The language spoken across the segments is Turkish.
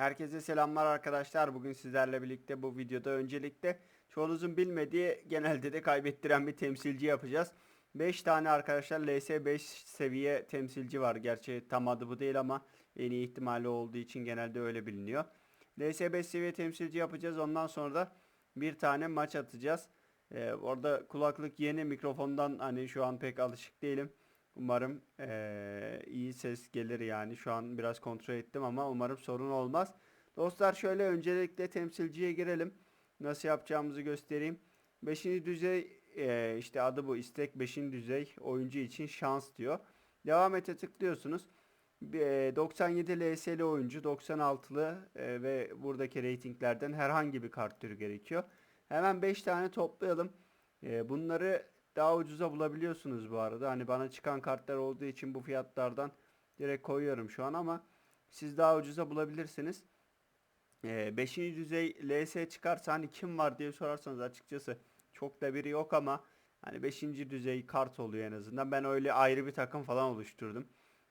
Herkese selamlar arkadaşlar. Bugün sizlerle birlikte bu videoda öncelikle çoğunuzun bilmediği genelde de kaybettiren bir temsilci yapacağız. 5 tane arkadaşlar LS5 seviye temsilci var. Gerçi tam adı bu değil ama en iyi ihtimali olduğu için genelde öyle biliniyor. LS5 seviye temsilci yapacağız. Ondan sonra da bir tane maç atacağız. Ee, orada kulaklık yeni mikrofondan hani şu an pek alışık değilim. Umarım eee, iyi ses gelir yani. Şu an biraz kontrol ettim ama umarım sorun olmaz. Dostlar şöyle öncelikle temsilciye girelim. Nasıl yapacağımızı göstereyim. 5. düzey eee, işte adı bu istek 5. düzey oyuncu için şans diyor. Devam ete tıklıyorsunuz. Bir, eee, 97 LS'li oyuncu 96'lı eee, ve buradaki reytinglerden herhangi bir kart türü gerekiyor. Hemen 5 tane toplayalım. Eee, bunları daha ucuza bulabiliyorsunuz bu arada. Hani bana çıkan kartlar olduğu için bu fiyatlardan direkt koyuyorum şu an ama siz daha ucuza bulabilirsiniz. 5. düzey LS çıkarsa hani kim var diye sorarsanız açıkçası çok da biri yok ama hani 5. düzey kart oluyor en azından. Ben öyle ayrı bir takım falan oluşturdum.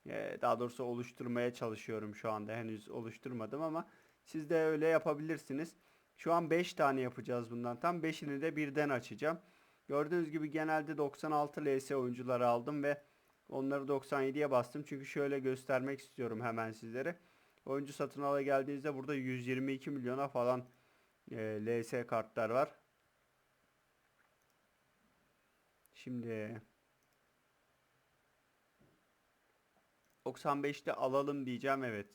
Ee, daha doğrusu oluşturmaya çalışıyorum şu anda. Henüz oluşturmadım ama siz de öyle yapabilirsiniz. Şu an 5 tane yapacağız bundan. Tam 5'ini de birden açacağım. Gördüğünüz gibi genelde 96 LS oyuncuları aldım ve onları 97'ye bastım. Çünkü şöyle göstermek istiyorum hemen sizlere. Oyuncu satın ala geldiğinizde burada 122 milyona falan e, LS kartlar var. Şimdi 95'te alalım diyeceğim evet.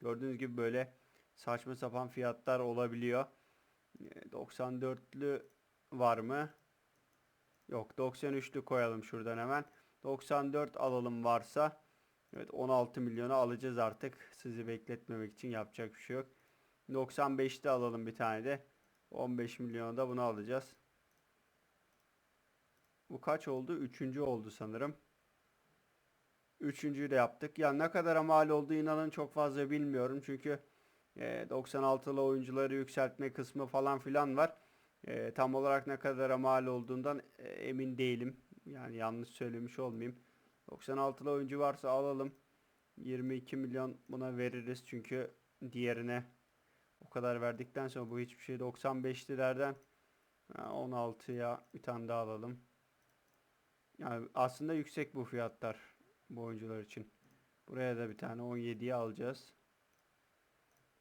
Gördüğünüz gibi böyle saçma sapan fiyatlar olabiliyor. E, 94'lü var mı? Yok 93'lü koyalım şuradan hemen. 94 alalım varsa. Evet 16 milyonu alacağız artık. Sizi bekletmemek için yapacak bir şey yok. 95'te alalım bir tane de. 15 milyonu da bunu alacağız. Bu kaç oldu? Üçüncü oldu sanırım. Üçüncüyü de yaptık. Ya ne kadar mal oldu inanın çok fazla bilmiyorum. Çünkü e, 96'lı oyuncuları yükseltme kısmı falan filan var. E, tam olarak ne kadara mal olduğundan e, emin değilim. Yani yanlış söylemiş olmayayım. 96'lı oyuncu varsa alalım. 22 milyon buna veririz çünkü diğerine o kadar verdikten sonra bu hiçbir şey 95'lilerden 16'ya bir tane daha alalım. Yani aslında yüksek bu fiyatlar bu oyuncular için. Buraya da bir tane 17'ye alacağız.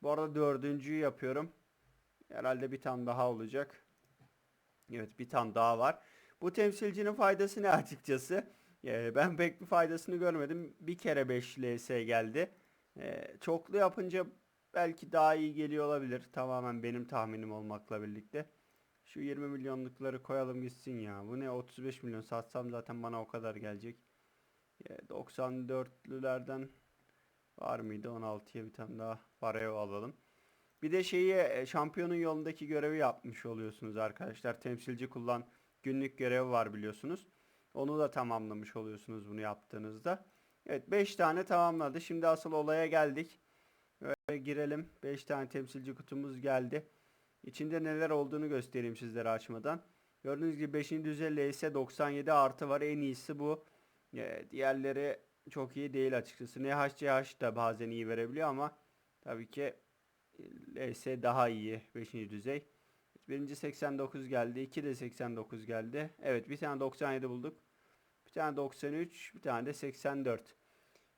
Bu arada dördüncüyü yapıyorum. Herhalde bir tane daha olacak. Evet bir tane daha var. Bu temsilcinin faydası ne açıkçası? Ee, ben pek bir faydasını görmedim. Bir kere 5 LS geldi. Ee, çoklu yapınca belki daha iyi geliyor olabilir. Tamamen benim tahminim olmakla birlikte. Şu 20 milyonlukları koyalım gitsin ya. Bu ne 35 milyon satsam zaten bana o kadar gelecek. Ee, 94'lülerden var mıydı? 16'ya bir tane daha paraya alalım. Bir de şeyi e, şampiyonun yolundaki görevi yapmış oluyorsunuz arkadaşlar. Temsilci kullan günlük görevi var biliyorsunuz. Onu da tamamlamış oluyorsunuz bunu yaptığınızda. Evet 5 tane tamamladı. Şimdi asıl olaya geldik. Böyle girelim. 5 tane temsilci kutumuz geldi. İçinde neler olduğunu göstereyim sizlere açmadan. Gördüğünüz gibi 5. düzey ise 97 artı var. En iyisi bu. E, diğerleri çok iyi değil açıkçası. NHCH da bazen iyi verebiliyor ama tabii ki LS daha iyi 5. düzey. Birinci 89 geldi. 2 de 89 geldi. Evet bir tane 97 bulduk. Bir tane 93. Bir tane de 84.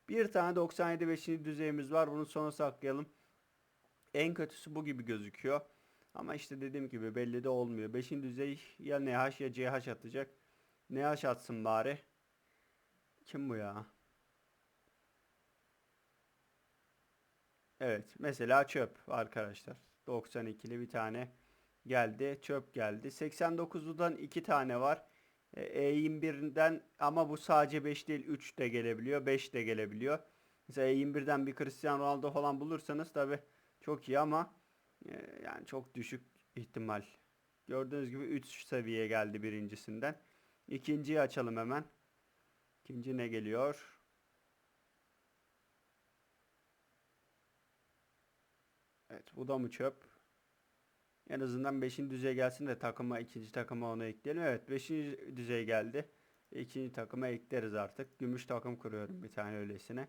Bir tane 97 5. düzeyimiz var. Bunu sona saklayalım. En kötüsü bu gibi gözüküyor. Ama işte dediğim gibi belli de olmuyor. 5. düzey ya NH ya CH atacak. NH atsın bari. Kim bu ya? Evet. Mesela çöp arkadaşlar. 92'li bir tane geldi. Çöp geldi. 89'ludan 2 tane var. E21'den ama bu sadece 5 değil 3 de gelebiliyor. 5 de gelebiliyor. Mesela E21'den bir Cristiano Ronaldo falan bulursanız tabi çok iyi ama e, yani çok düşük ihtimal. Gördüğünüz gibi 3 seviye geldi birincisinden. İkinciyi açalım hemen. İkinci ne geliyor? Evet bu da mı çöp? En azından 5. düzey gelsin de takıma ikinci takıma onu ekleyelim. Evet 5. düzey geldi. İkinci takıma ekleriz artık. Gümüş takım kuruyorum bir tane öylesine.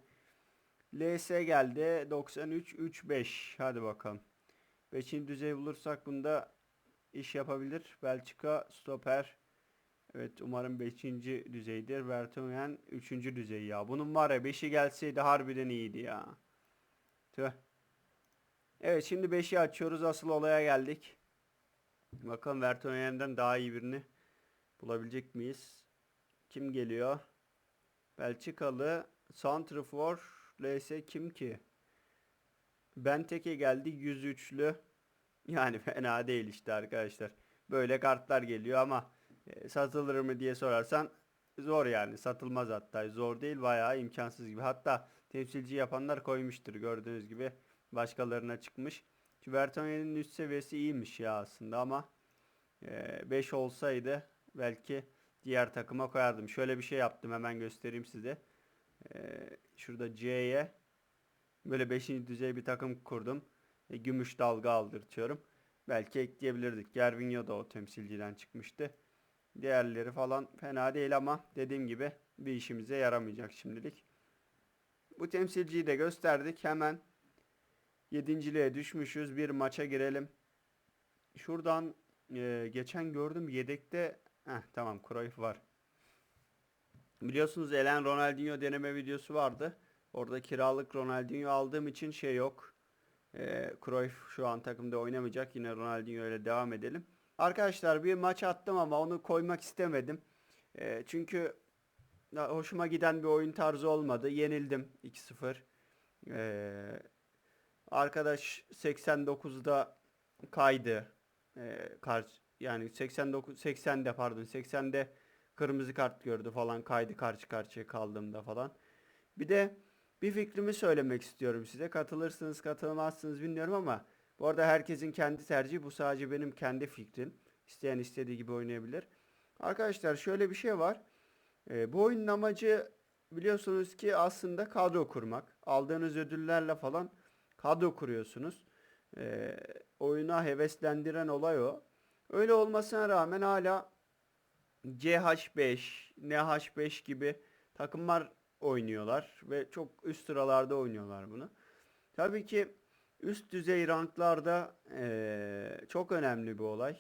LS geldi. 93 35. Hadi bakalım. 5. düzey bulursak bunda iş yapabilir. Belçika stoper. Evet umarım 5. düzeydir. Vertonghen 3. düzey ya. Bunun var ya 5'i gelseydi harbiden iyiydi ya. Tüh. Evet şimdi 5'i açıyoruz. Asıl olaya geldik. Bakalım Vertonghen'den daha iyi birini bulabilecek miyiz? Kim geliyor? Belçikalı Santrfor LS kim ki? Benteke geldi 103'lü. Yani fena değil işte arkadaşlar. Böyle kartlar geliyor ama e, satılır mı diye sorarsan zor yani. Satılmaz hatta. Zor değil bayağı imkansız gibi. Hatta temsilci yapanlar koymuştur gördüğünüz gibi. Başkalarına çıkmış. Vertonghen'in üst seviyesi iyiymiş ya aslında ama 5 olsaydı belki diğer takıma koyardım. Şöyle bir şey yaptım hemen göstereyim size. Ee, şurada C'ye böyle 5. düzey bir takım kurdum. E, gümüş dalga aldırtıyorum. Belki ekleyebilirdik. Gervinho da o temsilciden çıkmıştı. Diğerleri falan fena değil ama dediğim gibi bir işimize yaramayacak şimdilik. Bu temsilciyi de gösterdik. Hemen yedinciliğe düşmüşüz. Bir maça girelim. Şuradan e, geçen gördüm yedekte Heh, tamam Cruyff var. Biliyorsunuz Elen Ronaldinho deneme videosu vardı. Orada kiralık Ronaldinho aldığım için şey yok. E, Cruyff şu an takımda oynamayacak. Yine Ronaldinho ile devam edelim. Arkadaşlar bir maç attım ama onu koymak istemedim. E, çünkü hoşuma giden bir oyun tarzı olmadı. Yenildim 2-0. E, arkadaş 89'da kaydı. E, karşı yani 89 80'de pardon 80'de kırmızı kart gördü falan kaydı karşı karşıya kaldığımda falan. Bir de bir fikrimi söylemek istiyorum size. Katılırsınız, katılmazsınız bilmiyorum ama bu arada herkesin kendi tercihi. Bu sadece benim kendi fikrim. İsteyen istediği gibi oynayabilir. Arkadaşlar şöyle bir şey var. Ee, bu oyunun amacı biliyorsunuz ki aslında kadro kurmak. Aldığınız ödüllerle falan kadro kuruyorsunuz. Ee, oyuna heveslendiren olay o. Öyle olmasına rağmen hala CH5, NH5 gibi takımlar oynuyorlar ve çok üst sıralarda oynuyorlar bunu. Tabii ki üst düzey ranklarda eee, çok önemli bir olay.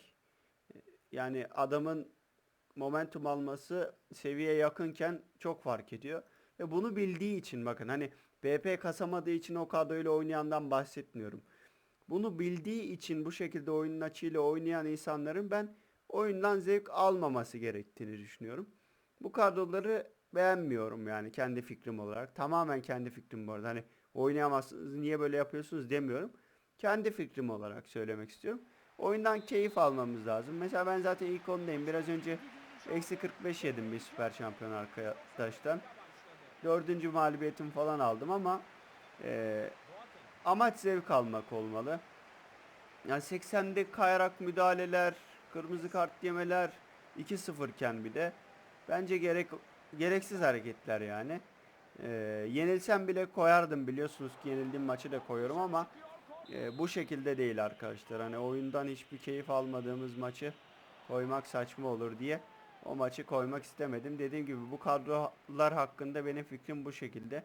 Yani adamın momentum alması seviye yakınken çok fark ediyor. Ve bunu bildiği için bakın hani BP kasamadığı için o kadroyla oynayandan bahsetmiyorum. Bunu bildiği için bu şekilde oyunun açığıyla oynayan insanların ben oyundan zevk almaması gerektiğini düşünüyorum. Bu kadroları beğenmiyorum yani kendi fikrim olarak. Tamamen kendi fikrim bu arada. Hani oynayamazsınız niye böyle yapıyorsunuz demiyorum. Kendi fikrim olarak söylemek istiyorum. Oyundan keyif almamız lazım. Mesela ben zaten ilk ondayım. Biraz önce eksi 45 yedim bir süper şampiyon arkadaştan. Dördüncü mağlubiyetim falan aldım ama e, amaç zevk almak olmalı. Yani 80'de kayarak müdahaleler, kırmızı kart yemeler 2-0 iken bir de bence gerek gereksiz hareketler yani. Ee, yenilsem bile koyardım biliyorsunuz ki yenildiğim maçı da koyuyorum ama e, bu şekilde değil arkadaşlar. Hani oyundan hiçbir keyif almadığımız maçı koymak saçma olur diye o maçı koymak istemedim. Dediğim gibi bu kadrolar hakkında benim fikrim bu şekilde.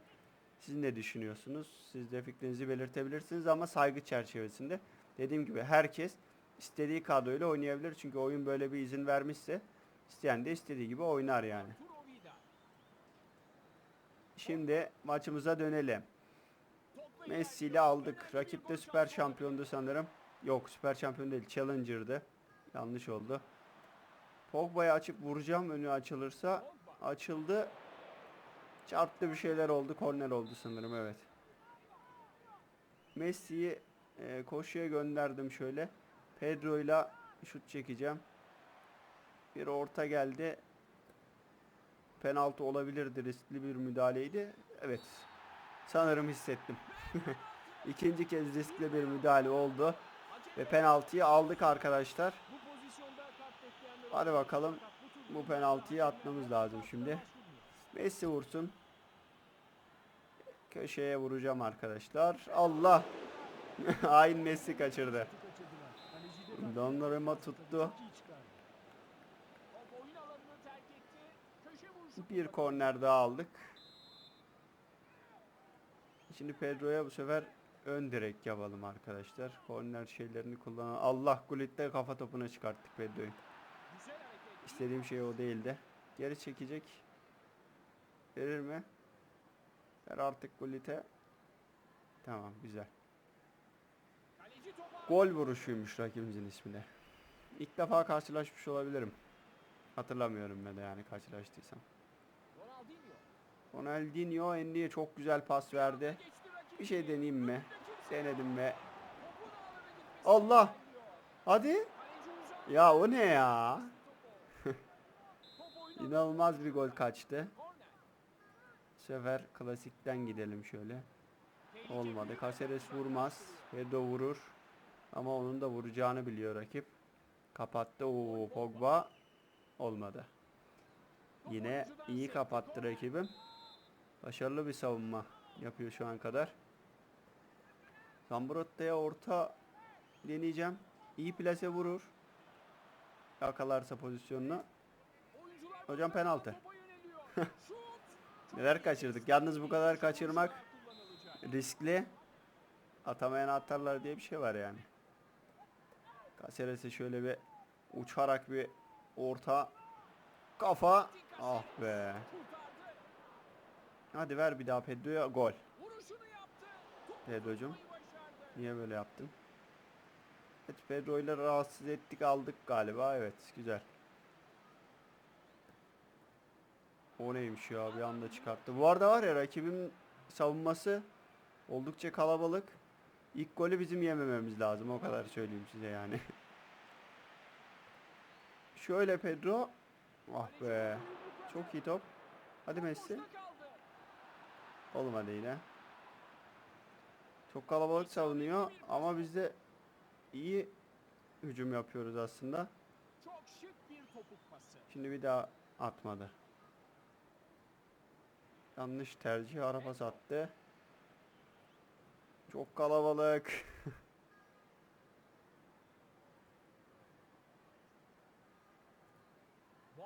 Siz ne düşünüyorsunuz? Siz de fikrinizi belirtebilirsiniz ama saygı çerçevesinde. Dediğim gibi herkes istediği kadroyla oynayabilir. Çünkü oyun böyle bir izin vermişse isteyen de istediği gibi oynar yani. Şimdi maçımıza dönelim. Messi ile aldık. Rakip de süper şampiyondu sanırım. Yok süper şampiyon değil. Challenger'dı. Yanlış oldu. Pogba'yı açıp vuracağım önü açılırsa. Açıldı. Çarptı bir şeyler oldu. Korner oldu sanırım evet. Messi'yi e, koşuya gönderdim şöyle. Pedro ile şut çekeceğim. Bir orta geldi. Penaltı olabilirdi. Riskli bir müdahaleydi. Evet. Sanırım hissettim. İkinci kez riskli bir müdahale oldu. Ve penaltıyı aldık arkadaşlar. Hadi bakalım. Bu penaltıyı atmamız lazım şimdi. Messi vursun. Köşeye vuracağım arkadaşlar. Allah. Hain Messi kaçırdı. Donnarumma tuttu. Bir korner daha aldık. Şimdi Pedro'ya bu sefer ön direk yapalım arkadaşlar. Korner şeylerini kullan. Allah Gullit'te kafa topuna çıkarttık Pedro'yu. İstediğim şey o değildi. Geri çekecek. Verir mi? Ver artık Gullit'e. Tamam güzel. Gol vuruşuymuş rakibimizin ismi de. İlk defa karşılaşmış olabilirim. Hatırlamıyorum ben de yani karşılaştıysam. Ronaldinho. Endi'ye çok güzel pas verdi. Bir şey deneyeyim mi? Denedim ve Allah! hadi. Ya o ne ya? İnanılmaz bir gol kaçtı. Bu sefer klasikten gidelim şöyle. Olmadı. Caceres vurmaz. Pedro vurur. Ama onun da vuracağını biliyor rakip. Kapattı. Oo Pogba. Olmadı. Yine iyi kapattı rakibim. Başarılı bir savunma yapıyor şu an kadar. Zambrotta'ya orta deneyeceğim. İyi plase vurur. Yakalarsa pozisyonunu. Hocam penaltı. Neler kaçırdık. Yalnız bu kadar kaçırmak riskli. Atamayan atarlar diye bir şey var yani. Caceres'e şöyle bir uçarak bir orta kafa. Ah be. Hadi ver bir daha Pedro'ya gol. Pedro'cum. Niye böyle yaptın? Evet Pedro ile rahatsız ettik aldık galiba. Evet güzel. O neymiş ya bir anda çıkarttı. Bu arada var ya rakibin savunması oldukça kalabalık. İlk golü bizim yemememiz lazım o kadar söyleyeyim size yani. Şöyle Pedro. Ah be. Çok iyi top. Hadi Messi. Olmadı yine. Çok kalabalık savunuyor ama biz de iyi hücum yapıyoruz aslında. Şimdi bir daha atmadı. Yanlış tercih araba sattı. Çok kalabalık.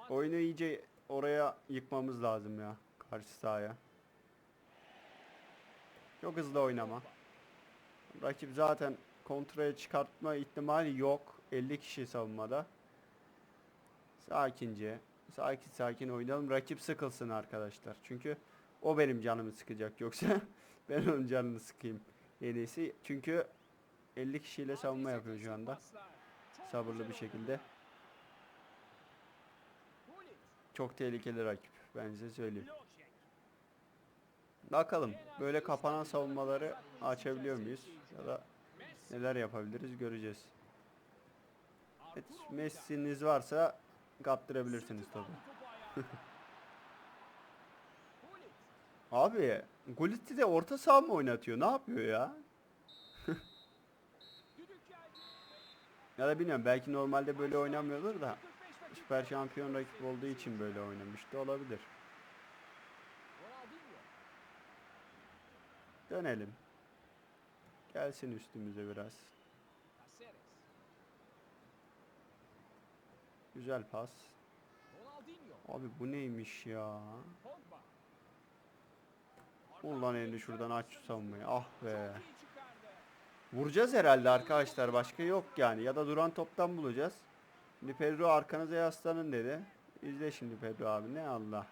Oyunu iyice oraya yıkmamız lazım ya. Karşı sahaya. Çok hızlı oynama. Rakip zaten kontraya çıkartma ihtimali yok. 50 kişi savunmada. Sakince, sakin sakin oynayalım. Rakip sıkılsın arkadaşlar. Çünkü o benim canımı sıkacak yoksa ben onun canını sıkayım en iyisi. Çünkü 50 kişiyle savunma yapıyor şu anda. Sabırlı bir şekilde. Çok tehlikeli rakip. Ben size söyleyeyim. Bakalım böyle kapanan savunmaları açabiliyor muyuz? Ya da neler yapabiliriz göreceğiz. Evet, Messi'niz varsa kaptırabilirsiniz Vidal. tabi. Topu ayağında. Gullit, Abi Gulitti de orta saha mı oynatıyor? Ne yapıyor ya? Ya da bilmiyorum belki normalde böyle oynamıyordur da 45 dakika. süper şampiyon rakip olduğu için böyle oynamıştı olabilir. Ronaldinho, Dönelim. Gelsin üstümüze biraz. Güzel pas. Abi bu neymiş ya? Ulan elini şuradan aç şu savunmayı. Ah be. Vuracağız herhalde arkadaşlar. Başka yok yani. Ya da duran toptan bulacağız. Şimdi Pedro arkanıza yaslanın dedi. İzle şimdi Pedro abi. Ne Allah.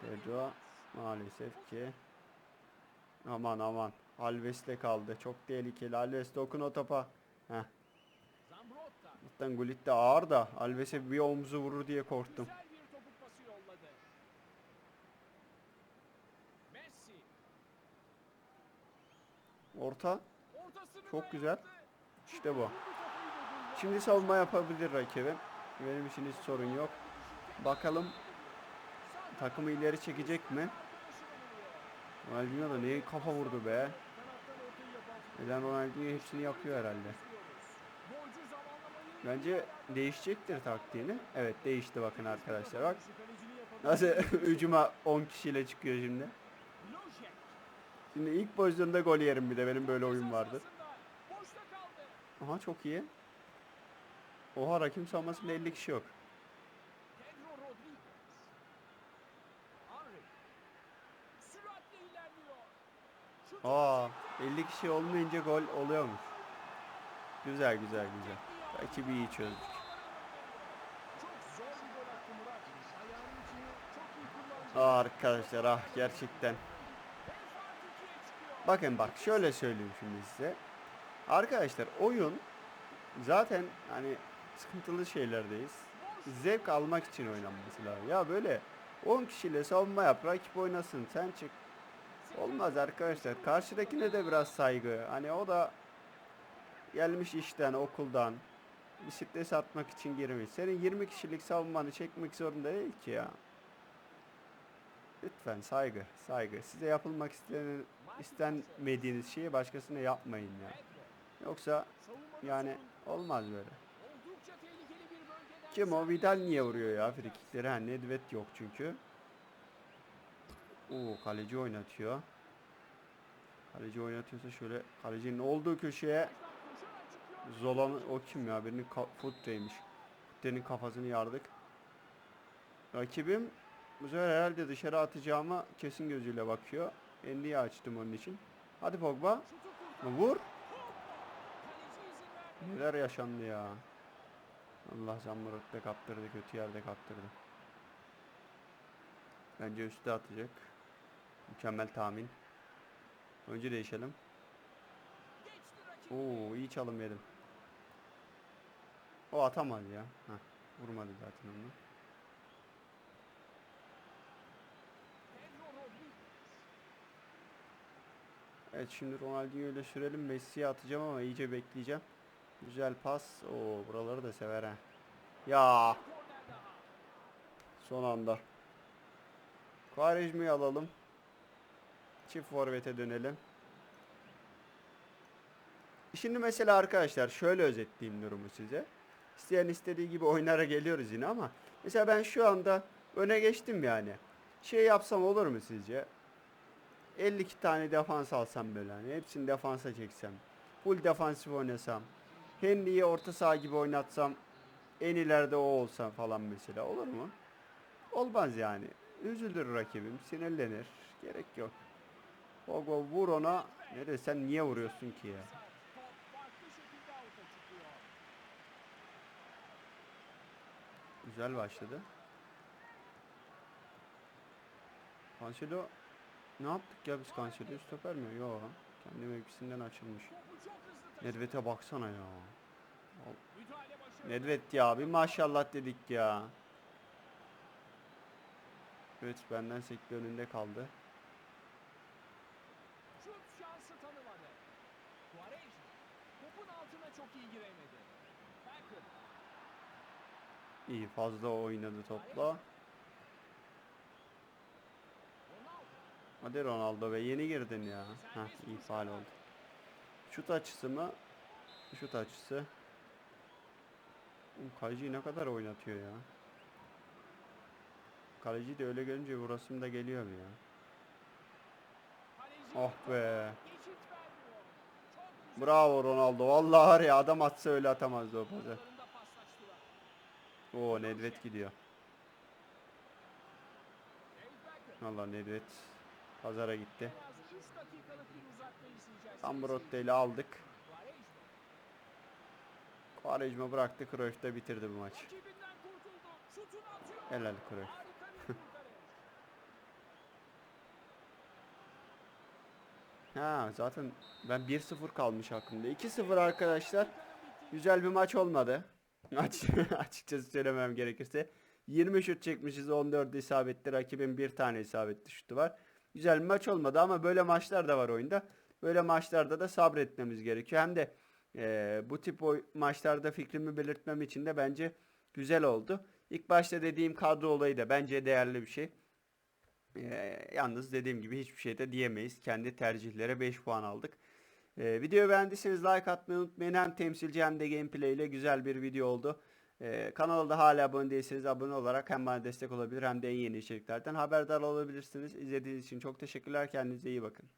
Pedro maalesef ki. Aman aman. Alves'le kaldı. Çok tehlikeli. Alves dokun o topa. Heh. Zaten Gullit de ağır da Alves'e bir omzu vurur diye korktum. Güzel bir topuk pası yolladı. Messi. Orta. Çok güzel. İşte bu. Şimdi savunma yapabilir rakibim. Benim için hiç sorun yok. Bakalım takımı ileri çekecek mi? Ronaldinho da ne kafa vurdu be. Neden Ronaldinho hepsini yapıyor herhalde. Bence değişecektir taktiğini. Evet değişti bakın arkadaşlar bak. Nasıl hücuma 10 kişiyle çıkıyor şimdi. Şimdi ilk pozisyonda gol yerim bir de benim böyle oyun kaldı. Aha çok iyi. Oha rakip savunmasında 50 kişi yok. Aa 50 kişi olmayınca gol oluyormuş. Güzel güzel güzel. Rakibi iyi çözdük. Aa, arkadaşlar ah gerçekten. Ve fark ikiye çıkıyor. Bakın bak şöyle söyleyeyim şimdi size. Arkadaşlar oyun zaten hani sıkıntılı şeylerdeyiz. Zevk almak için oynanması lazım. Ya böyle 10 kişiyle savunma yap, rakip oynasın, sen çık. Olmaz arkadaşlar. Karşıdakine de biraz saygı. Hani o da gelmiş işten, okuldan bir stres atmak için girmiş. Senin 20 kişilik savunmanı çekmek zorunda değil ki ya. Lütfen saygı, saygı. Size yapılmak istenen, istenmediğiniz şeyi başkasına yapmayın ya. Yoksa Savunmanın yani olmaz böyle. Kim o? Vidal niye vuruyor ya frikikleri? Ha Nedved yok çünkü. Oo kaleci oynatıyor. Kaleci oynatıyorsa şöyle kalecinin olduğu köşeye. Zolan o kim ya? Birinin Futte'ymiş. Futte'nin kafasını yardık. Rakibim bu sefer herhalde dışarı atacağıma kesin gözüyle bakıyor. Endi'yi açtım onun için. Hadi Pogba. Vur. Neler yaşandı ya. Allah Zamurot'ta kaptırdı, kötü yerde kaptırdı. Bence üstte atacak. Mükemmel tahmin. Önce değişelim. Oo iyi çalım yedim. O atamaz ya. Heh, vurmadı zaten onu. Evet şimdi Ronaldinho ile sürelim. Messi'ye atacağım ama iyice bekleyeceğim. Güzel pas. Oo buraları da sever ha. Ya son anda. Quaresma'yı alalım. Çift forvete dönelim. Şimdi mesela arkadaşlar şöyle özetleyeyim durumu size. İsteyen istediği gibi oynara geliyoruz yine ama mesela ben şu anda öne geçtim yani. Şey yapsam olur mu sizce? 52 tane defans alsam böyle hani hepsini defansa çeksem. Full defansif oynasam. Henry'yi orta saha gibi oynatsam. En ileride o olsam falan mesela olur mu? Olmaz yani. Üzülür rakibim, sinirlenir. Gerek yok. Pogba vur ona. Ne de sen niye vuruyorsun ki ya? Güzel başladı. Cancelo ne yaptık ya biz Cancelo'yu stoper mi? Yok. Kendi mevkisinden açılmış. Nedved'e baksana ya. Nedved ya bir maşallah dedik ya. Evet benden sekti önünde kaldı. Şut şansı tanımadı. Quaresma. Topun altına çok iyi giremedi. Becker. İyi fazla oynadı topla. Hadi Ronaldo be yeni girdin ya. Heh faal oldu. Şut açısı mı? Şut açısı. Kaleciyi ne kadar oynatıyor ya. Kaleci de öyle görünce vurasım da geliyor mu ya. Oh be. Bravo Ronaldo. Vallahi var ya adam atsa öyle atamazdı o pası. Oo Nedved gidiyor. Allah Nedved pazara gitti. En az 3 dakikalık bir uzatma izleyeceğiz. Ambrotte ile aldık. Quaresma. Bıraktı. Cruyff da bitirdi bu maç. Rakibinden kurtuldu. Şutunu atıyor. Helal Cruyff. Ha zaten ben 1-0 kalmış aklımda. 2-0 arkadaşlar. Güzel bir maç olmadı. Maç açıkçası söylemem gerekirse. 20 şut çekmişiz 14 isabetli. Rakibin bir tane isabetli şutu var. Güzel bir maç olmadı ama böyle maçlar da var oyunda. Böyle maçlarda da sabretmemiz gerekiyor. Hem de eee, bu tip oy- maçlarda fikrimi belirtmem için de bence güzel oldu. İlk başta dediğim kadro olayı da bence değerli bir şey. Ee, yalnız dediğim gibi hiçbir şey de diyemeyiz. Kendi tercihlere 5 puan aldık. Ee, videoyu beğendiyseniz like atmayı unutmayın. Hem temsilci hem de gameplay ile güzel bir video oldu. Ee, kanala da hala abone değilseniz abone olarak hem bana destek olabilir hem de en yeni içeriklerden haberdar olabilirsiniz. İzlediğiniz için çok teşekkürler. Kendinize iyi bakın.